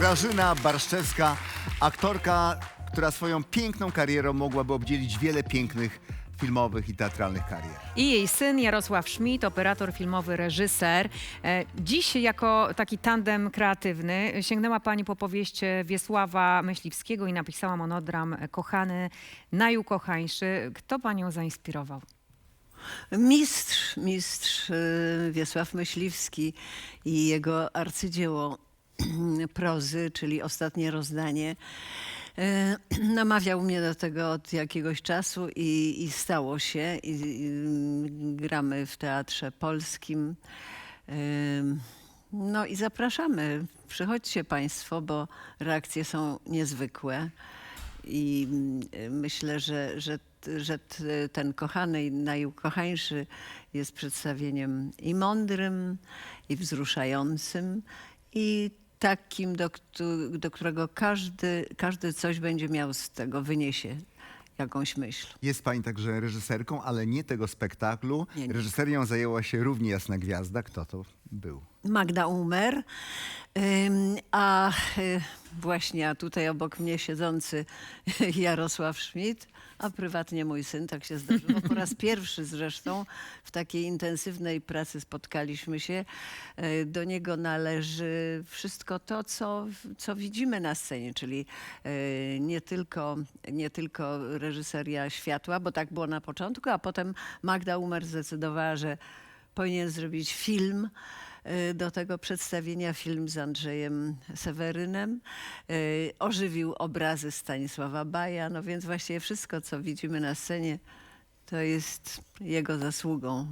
Grażyna Barszczewska, aktorka, która swoją piękną karierą mogłaby obdzielić wiele pięknych filmowych i teatralnych karier. I jej syn Jarosław Schmidt, operator filmowy, reżyser. E, Dziś jako taki tandem kreatywny sięgnęła pani po powieść Wiesława Myśliwskiego i napisała monodram Kochany, najukochańszy. Kto panią zainspirował? Mistrz, mistrz y, Wiesław Myśliwski i jego arcydzieło prozy, czyli Ostatnie rozdanie, y, namawiał mnie do tego od jakiegoś czasu i, i stało się. I, i, gramy w Teatrze Polskim. No i zapraszamy. Przychodźcie Państwo, bo reakcje są niezwykłe. I mm, myślę, że, że, że ten kochany i najukochańszy jest przedstawieniem i mądrym, i wzruszającym, i takim, do, do którego każdy, każdy coś będzie miał z tego, wyniesie jakąś myśl. Jest pani także reżyserką, ale nie tego spektaklu. Nie, nie. Reżyserią zajęła się równie Jasna Gwiazda. Kto to był? Magda Umer, a y, właśnie a tutaj obok mnie siedzący Jarosław Schmidt, a prywatnie mój syn, tak się zdarzyło. Po raz pierwszy zresztą w takiej intensywnej pracy spotkaliśmy się. Y, Do niego należy wszystko to, co, co widzimy na scenie, czyli y, nie tylko, nie tylko reżyseria światła, bo tak było na początku, a potem Magda Umer zdecydowała, że powinien zrobić film y, do tego przedstawienia, film z Andrzejem Sewerynem. Y, Ożywił obrazy Stanisława Baja, no więc właściwie wszystko, co widzimy na scenie, to jest jego zasługą.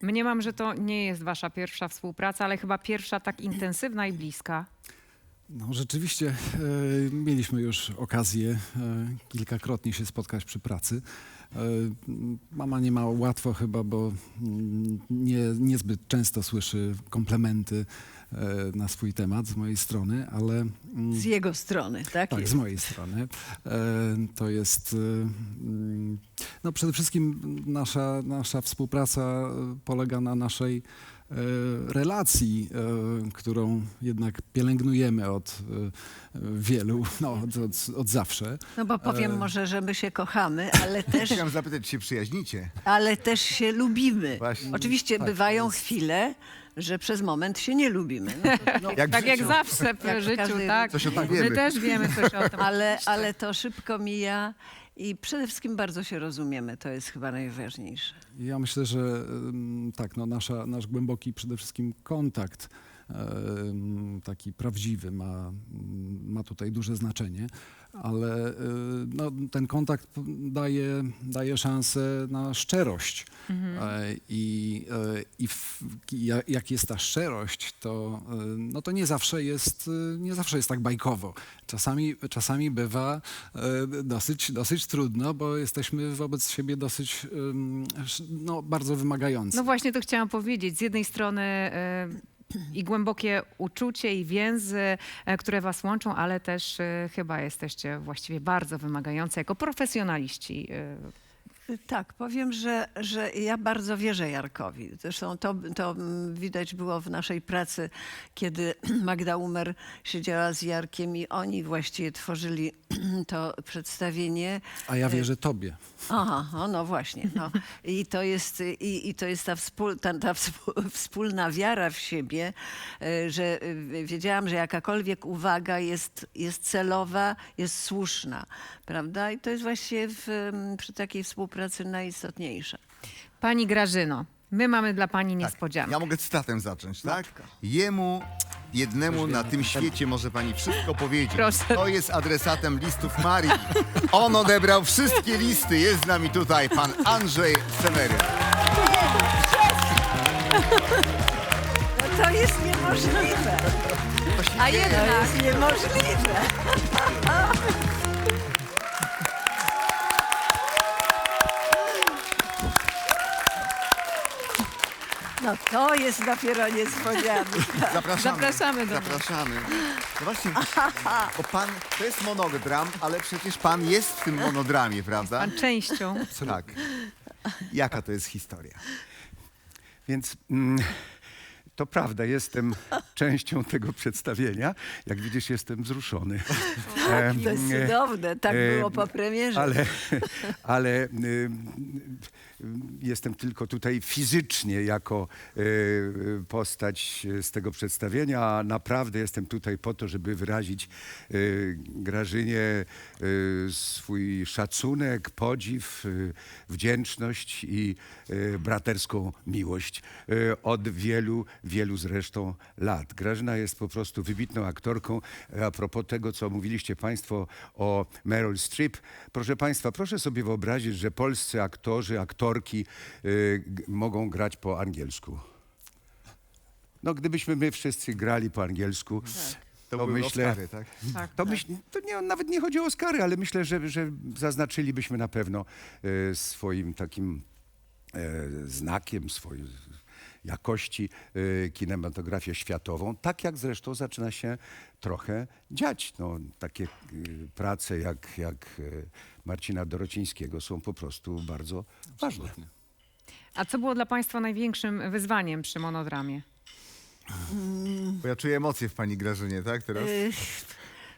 Mniemam, że to nie jest wasza pierwsza współpraca, ale chyba pierwsza tak intensywna i bliska. No, rzeczywiście e, mieliśmy już okazję e, kilkakrotnie się spotkać przy pracy. E, mama nie ma łatwo chyba, bo mm, nie, niezbyt często słyszy komplementy e, na swój temat z mojej strony, ale mm, Z jego strony, tak? tak, jest. z mojej strony. E, To jest e, mm, no przede wszystkim nasza, nasza współpraca e, polega na naszej relacji, e, którą jednak pielęgnujemy od e, wielu, no od, od, od zawsze. No bo powiem E. może, że my się kochamy, ale też, Chciałem zapytać, czy się przyjaźnicie? ale też się lubimy. Właśnie. Oczywiście Tak, bywają jest- chwile, że przez moment się nie lubimy. No to, no, Jak tak jak zawsze w Jak życiu, tak. Coś o tym My też wiemy coś o tym. ale, ale to szybko mija i przede wszystkim bardzo się rozumiemy. To jest chyba najważniejsze. Ja myślę, że tak, no nasza, nasz głęboki przede wszystkim kontakt taki prawdziwy ma, ma tutaj duże znaczenie, ale e, no, ten kontakt daje, daje szansę na szczerość. E, I, e, i w, ja- jak jest ta szczerość, to, no to nie zawsze jest, nie zawsze jest tak bajkowo. Czasami, czasami bywa dosyć, dosyć trudno, bo jesteśmy wobec siebie dosyć no, bardzo wymagający. No właśnie to chciałam powiedzieć. Z jednej strony i głębokie uczucie i więzy, e, które was łączą, ale też e, chyba jesteście właściwie bardzo wymagający jako profesjonaliści. Tak, powiem, że, że ja bardzo wierzę Jarkowi. Zresztą to, to widać było w naszej pracy, kiedy Magda Umer siedziała z Jarkiem i oni właściwie tworzyli to przedstawienie. A ja wierzę tobie. Aha, o, no właśnie. No. I, to jest, i, I to jest ta, wspól, ta, ta wspólna wiara w siebie, e, że e, wiedziałam, że jakakolwiek uwaga jest, jest celowa, jest słuszna. Prawda? I to jest właśnie w, przy takiej współpracy najistotniejsze. Pani Grażyno, my mamy dla pani Tak. niespodziankę. Ja mogę cytatem zacząć, tak? Jemu, jednemu na tym świecie może pani wszystko powiedzieć. Proszę. To jest adresatem listów Marii. On odebrał wszystkie listy. Jest z nami tutaj pan Andrzej Seweryn. No to jest niemożliwe. To się A dzieje. jednak- To jest niemożliwe. To jest dopiero niespodzianka. Zapraszamy. Zapraszamy do nas. Zapraszamy. No właśnie, bo pan, to jest monodram, ale przecież pan jest w tym monodramie, prawda? Pan częścią. Tak. Jaka to jest historia? Więc mm, To prawda, jestem częścią tego przedstawienia. Jak widzisz, jestem wzruszony. Em, To jest cudowne, tak e, było po premierze. Ale, ale jestem tylko tutaj fizycznie jako y, postać z tego przedstawienia, a naprawdę jestem tutaj po to, żeby wyrazić y, Grażynie y, swój szacunek, podziw, wdzięczność i braterską miłość od wielu, wielu zresztą lat. Grażyna jest po prostu wybitną aktorką. A propos tego, co mówiliście Państwo o Meryl Streep, proszę Państwa, proszę sobie wyobrazić, że polscy aktorzy, aktorki y, g- mogą grać po angielsku. No, gdybyśmy my wszyscy grali po angielsku, To, To były myślę- Oscary, tak? Tak, to, myśl, to nie, nawet nie chodzi o Oscary, ale myślę, że, że zaznaczylibyśmy na pewno e, swoim takim e, znakiem swojej jakości e, kinematografię światową, tak jak zresztą zaczyna się trochę dziać. No, takie e, prace jak, jak e, Marcina Dorocińskiego są po prostu bardzo ważne. A co było dla Państwa największym wyzwaniem przy monodramie? Bo ja czuję emocje w pani Grażynie, tak? Teraz? Y,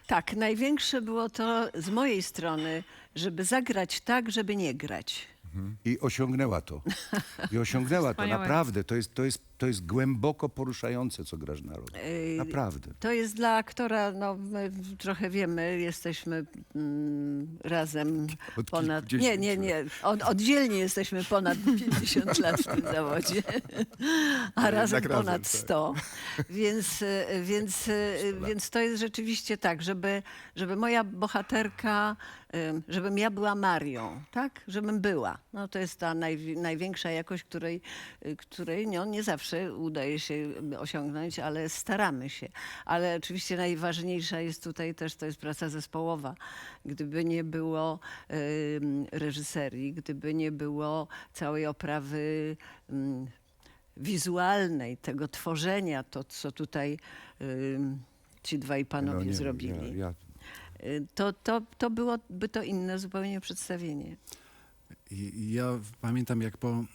Tak, największe było to z mojej strony, żeby zagrać tak, żeby nie grać. I osiągnęła to. I osiągnęła to. Wspaniałe. Naprawdę. To jest, to, jest, to jest głęboko poruszające, co Grażyna robi. Ej, Naprawdę. To jest dla aktora, no my trochę wiemy, jesteśmy mm, razem Od ponad... Nie, kilkudziesięciu nie, nie. Od, oddzielnie jesteśmy ponad 50 lat w tym zawodzie, a razem razem, ponad tak. 100. Więc, więc, więc to jest rzeczywiście tak, żeby, żeby moja bohaterka, żebym ja była Marią, tak? Żebym była. No to jest ta naj, największa jakość, której, y, której no, nie zawsze udaje się osiągnąć, ale staramy się. Ale oczywiście najważniejsza jest tutaj też, to jest praca zespołowa. Gdyby nie było reżyserii, gdyby nie było całej oprawy wizualnej, tego tworzenia, to co tutaj em, ci dwaj panowie No nie zrobili, Ja, ja, y, to, to, to byłoby to inne zupełnie przedstawienie. Ja pamiętam, jak po, e,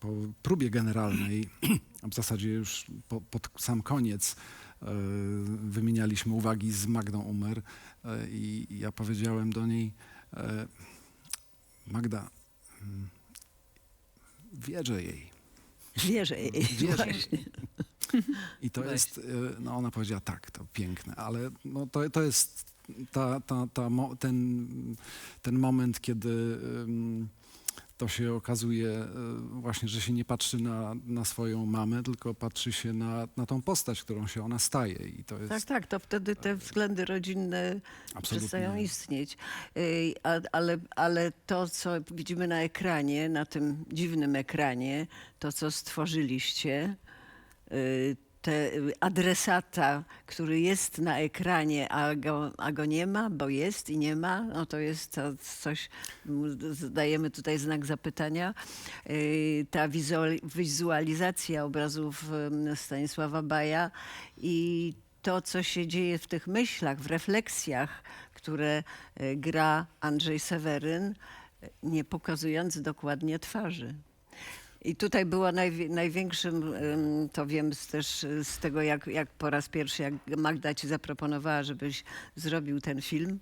po próbie generalnej, a w zasadzie już po, pod sam koniec, e, wymienialiśmy uwagi z Magdą Umer e, i ja powiedziałem do niej, Magda, mm, wierzę jej. Wierzę jej. Właśnie. I to jest, e, no ona powiedziała tak, to piękne, ale no to, to jest ta, ta, ta, ten, ten moment, kiedy to się okazuje e, właśnie, że się nie patrzy na, na swoją mamę, tylko patrzy się na, na tą postać, którą się ona staje. I to jest Tak, tak, to wtedy te względy rodzinne Absolutnie. przestają istnieć. A- Ale, ale to, co widzimy na ekranie, na tym dziwnym ekranie, to, co stworzyliście, y, te y, adresata, który jest na ekranie, a go, a go nie ma, bo jest i nie ma, no to jest to coś, m, zdajemy tutaj znak zapytania. Y, Ta wizuali- wizualizacja obrazów Stanisława Baja i to, co się dzieje w tych myślach, w refleksjach, które gra Andrzej Seweryn, nie pokazując dokładnie twarzy. I tutaj było najwi- największym, to wiem z, też z tego, jak, jak po raz pierwszy, jak Magda ci zaproponowała, żebyś zrobił ten film,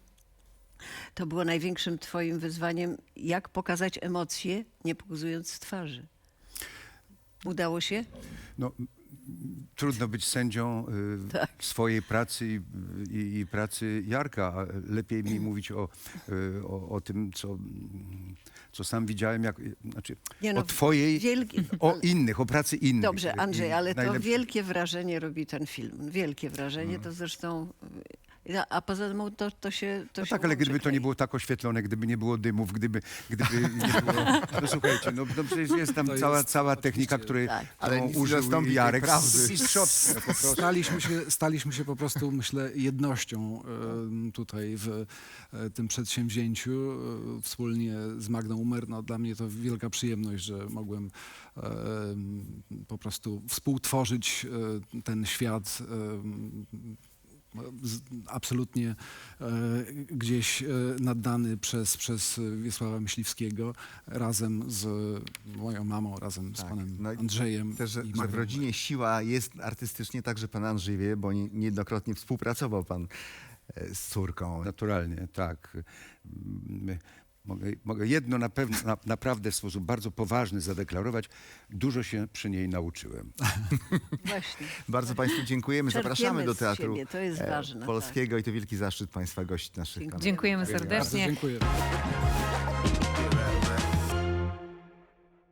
to było największym twoim wyzwaniem, jak pokazać emocje, nie pokazując twarzy. Udało się? no, m, trudno być sędzią y, Tak. swojej pracy i, i, i pracy Jarka. a Lepiej mi mówić o, y, o, o tym, co, mm, co sam widziałem, jak, znaczy Nie no, o twojej, wielki- o innych, o pracy innych. Dobrze, Andrzej, ale to wielkie wrażenie robi ten film. Wielkie wrażenie, to zresztą. A- A poza tym to, to się. To No się tak, ale gdyby to nie było tak oświetlone, gdyby nie było dymów, gdyby, gdyby nie było... No słuchajcie, no, no przecież jest tam To cała, jest cała technika, której Tak. Ale którą nic nie użył zastąpi tej Jarek prawdy. z mistrzostwa po prostu. Staliśmy się, staliśmy się po prostu, myślę, jednością tutaj w e, tym przedsięwzięciu e, wspólnie z Magdą Umer. No, dla mnie to wielka przyjemność, że mogłem po prostu współtworzyć e, ten świat absolutnie e, gdzieś e, naddany przez, przez Wiesława Myśliwskiego razem z moją mamą, razem z Tak. panem No i Andrzejem. Też, że, i że w rodzinie siła jest artystycznie, także pan Andrzej wie, bo nie- niejednokrotnie współpracował pan e, z córką. Naturalnie, tak. Mogę, mogę jedno na pewno, na, naprawdę w sposób bardzo poważny zadeklarować. Dużo się przy niej nauczyłem. Właśnie. Bardzo Państwu dziękujemy. Czerpiemy Zapraszamy do teatru siebie, to jest e, ważne, tak. polskiego i to wielki zaszczyt Państwa gościć naszych. Dziękujemy Bardzo serdecznie. dziękuję.